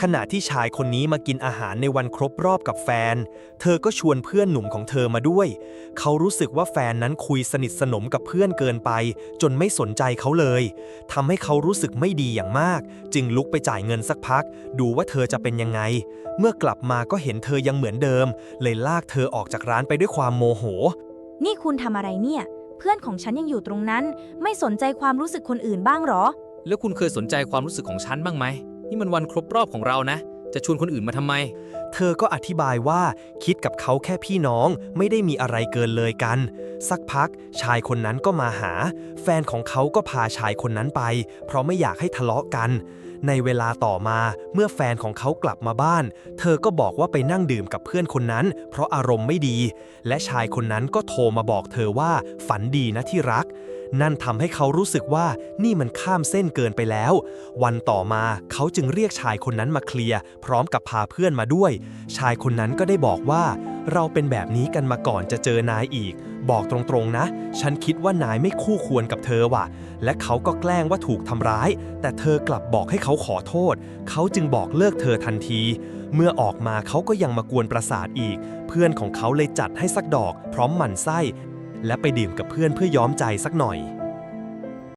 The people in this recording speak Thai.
ขณะที่ชายคนนี้มากินอาหารในวันครบรอบกับแฟน เธอก็ชวนเพื่อนหนุ่มของเธอมาด้วย เขารู้สึกว่าแฟนนั้นคุยสนิทสนมกับเพื่อนเกินไป จนไม่สนใจเขาเลยทำให้เขารู้สึกไม่ดีอย่างมาก จึงลุกไปจ่ายเงินสักพัก ดูว่าเธอจะเป็นยังไง เมื่อกลับมาก็เห็นเธอยังเหมือนเดิม เลยลากเธอออกจากร้านไปด้วยความโมโห นี่คุณทำอะไรเนี่ย เพื่อนของฉันยังอยู่ตรงนั้น ไม่สนใจความรู้สึกคนอื่นบ้างเหรอ แล้วคุณเคยสนใจความรู้สึกของฉันบ้างไหม นี่มันวันครบรอบของเรานะ จะชวนคนอื่นมาทำไม เธอก็อธิบายว่าคิดกับเขาแค่พี่น้องไม่ได้มีอะไรเกินเลยกัน สักพักชายคนนั้นก็มาหา แฟนของเขาก็พาชายคนนั้นไป เพราะไม่อยากให้ทะเลาะกัน ในเวลาต่อมาเมื่อแฟนของเขากลับมาบ้าน เธอก็บอกว่าไปนั่งดื่มกับเพื่อนคนนั้น เพราะอารมณ์ไม่ดี และชายคนนั้นก็โทรมาบอกเธอว่าฝันดีนะที่รัก นั่นทำให้เขารู้สึกว่านี่มันข้ามเส้นเกินไปแล้ว วันต่อมาเขาจึงเรียกชายคนนั้นมาเคลียร์พร้อมกับพาเพื่อนมาด้วย ชายคนนั้นก็ได้บอกว่า เราเป็นแบบนี้กันมาก่อนจะเจอนายอีก บอกตรงๆนะ ฉันคิดว่านายไม่คู่ควรกับเธอว่ะ และเขาก็แกล้งว่าถูกทำร้าย แต่เธอกลับบอกให้เขาขอโทษ เขาจึงบอกเลิกเธอทันที เมื่อออกมาเขาก็ยังมากวนประสาทอีก เพื่อนของเขาเลยจัดให้สักดอก พร้อมหมั่นไส้ และไปดื่มกับเพื่อนเพื่อย้อมใจสักหน่อย